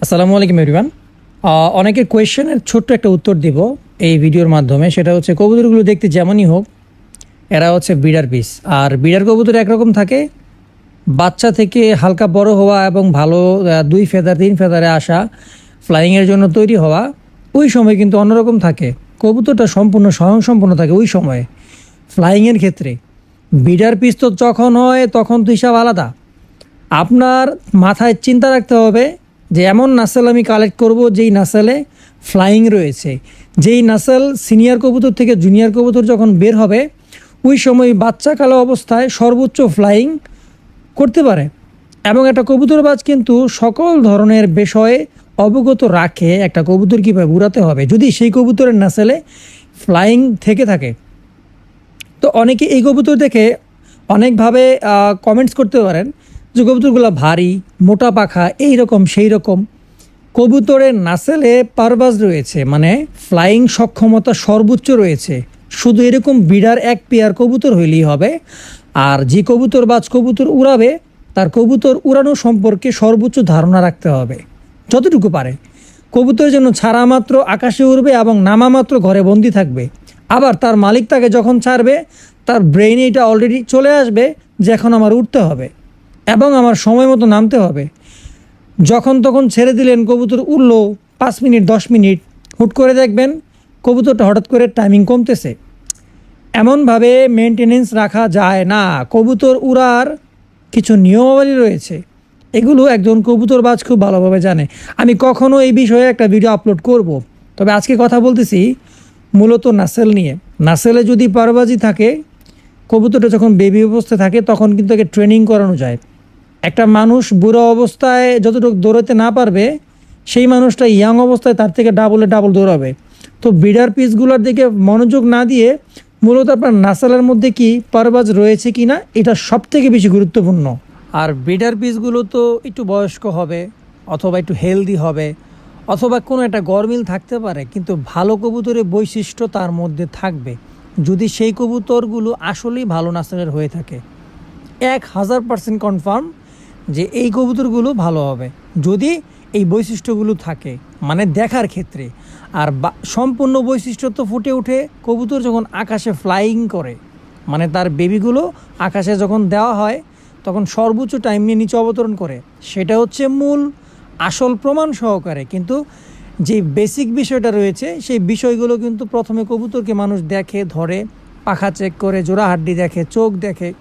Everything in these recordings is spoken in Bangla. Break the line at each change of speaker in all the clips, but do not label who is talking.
আসসালামু আলাইকুম এভরিওয়ান অনেকের কোয়েশ্চেনের ছোট্ট একটা উত্তর দিব এই ভিডিওর মাধ্যমে। সেটা হচ্ছে, কবুতরগুলো দেখতে যেমনই হোক, এরা হচ্ছে বিডার পিস আর বিডার কবুতর একরকম থাকে, বাচ্চা থেকে হালকা বড় হওয়া এবং ভালো দুই ফেদার, তিন ফেদারে আসা ফ্লাইংয়ের জন্য তৈরি হওয়া, ওই সময় কিন্তু অন্যরকম থাকে। কবুতরটা সম্পূর্ণ স্বয়ংসম্পূর্ণ থাকে ওই সময়ে। ফ্লাইংয়ের ক্ষেত্রে। বিডার পিস তো যখন হয়, তখন তো হিসাব আলাদা। আপনার মাথায় চিন্তা রাখতে হবে যে এমন নাসেল আমি কালেক্ট করব যেই নাসেলে ফ্লাইং রয়েছে। যেই নাসেল সিনিয়র কবুতর থেকে জুনিয়র কবুতর যখন বের হবে, ওই সময় বাচ্চা কালো অবস্থায় সর্বোচ্চ ফ্লাইং করতে পারে। এবং একটা কবুতরবাজ কিন্তু সকল ধরনের বিষয়ে অবগত রাখে একটা কবুতর কীভাবে উড়াতে হবে, যদি সেই কবুতরের নাসেলে ফ্লাইং থেকে থাকে। তো অনেকে এই কবুতর দেখে অনেকভাবে কমেন্টস করতে পারেন। যে কবুতরগুলো ভারী, মোটা পাখা এই রকম সেই রকম কবুতরের নাসেলে পারবাজ রয়েছে মানে ফ্লাইং সক্ষমতা সর্বোচ্চ রয়েছে। শুধু এরকম বিড়ার এক পেয়ার কবুতর হইলেই হবে, আর যে কবুতর বাজ কবুতর উড়াবে, তার কবুতর উড়ানো সম্পর্কে সর্বোচ্চ ধারণা রাখতে হবে। যতটুকু পারে। কবুতর যেন ছাড়া মাত্র আকাশে উড়বে এবং নামা মাত্র ঘরে বন্দি থাকবে। আবার তার মালিক তাকে যখন ছাড়বে, তার ব্রেইনে এটা অলরেডি চলে আসবে যে এখন আমার উঠতে হবে। এবং আমার সময় মতো নামতে হবে। যখন তখন ছেড়ে দিলেন কবুতর উঠল পাঁচ মিনিট, দশ মিনিট। হুট করে দেখবেন কবুতরটা হঠাৎ করে টাইমিং কমতেছে। এমনভাবে মেনটেনেন্স রাখা যায় না। কবুতর উড়ার কিছু নিয়মাবলী রয়েছে। এগুলো একজন কবুতরবাজ খুব ভালোভাবে জানে। আমি কখনো এই বিষয়ে একটা ভিডিও আপলোড করব। তবে আজকে কথা বলতেছি মূলত নাসেল নিয়ে। নাসেলে যদি পারবাজি থাকে, কবুতরটা যখন বেবি অবস্থায় থাকে, তখন কিন্তু একে ট্রেনিং করানো যায়। একটা মানুষ বুড়ো অবস্থায় যতটুকু দৌড়াতে না পারবে, সেই মানুষটা ইয়াং অবস্থায় তার থেকে ডাবলে ডাবল দৌড়াবে। তো বিডার পিসগুলোর দিকে মনোযোগ না দিয়ে মূলত আপনার নাসালের মধ্যে কি পারবাজ রয়েছে কি না, এটা সব থেকে বেশি গুরুত্বপূর্ণ। আর বিডার পিসগুলো তো একটু বয়স্ক হবে, অথবা একটু হেলদি হবে, অথবা কোনো একটা গরমিল থাকতে পারে, কিন্তু ভালো কবুতরের বৈশিষ্ট্য তার মধ্যে থাকবে। যদি সেই কবুতরগুলো আসলেই ভালো নাসালের হয়ে থাকে। এক হাজার পার্সেন্ট কনফার্ম যে এই কবুতরগুলো ভালো হবে। যদি এই বৈশিষ্ট্যগুলো থাকে মানে দেখার ক্ষেত্রে, আর সম্পূর্ণ বৈশিষ্ট্য তো ফুটে ওঠে, কবুতর যখন আকাশে ফ্লাইং করে মানে তার বেবিগুলো আকাশে যখন দেওয়া হয়, তখন সর্বোচ্চ টাইম নিয়ে নিচে অবতরণ করে। সেটা হচ্ছে মূল, আসল প্রমাণ সহকারে। কিন্তু যে বেসিক বিষয়টা রয়েছে, সেই বিষয়গুলো কিন্তু প্রথমে কবুতরকে মানুষ দেখে, ধরে, পাখা চেক করে জোড়া হাড্ডি দেখে, চোখ দেখে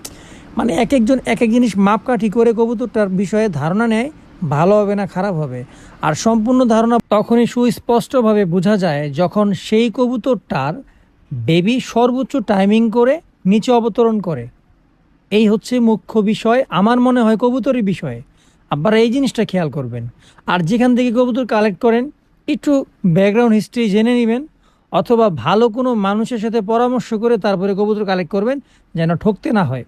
মানে এক একজন, এক এক জিনিস মাপকাঠি করে কবুতরটার বিষয়ে ধারণা নেয়, ভালো হবে না খারাপ হবে। আর সম্পূর্ণ ধারণা তখনই সুস্পষ্টভাবে বোঝা যায় যখন সেই কবুতরটার বেবি সর্বোচ্চ টাইমিং করে নিচে অবতরণ করে। এই হচ্ছে মুখ্য বিষয়, আমার মনে হয় কবুতরের বিষয়ে। আপনারা এই জিনিসটা খেয়াল করবেন। আর যেখান থেকে কবুতর কালেক্ট করেন, একটু ব্যাকগ্রাউন্ড হিস্ট্রি জেনে নেবেন, অথবা ভালো কোনো মানুষের সাথে পরামর্শ করে তারপরে কবুতর কালেক্ট করবেন, যেন ঠকতে না হয়।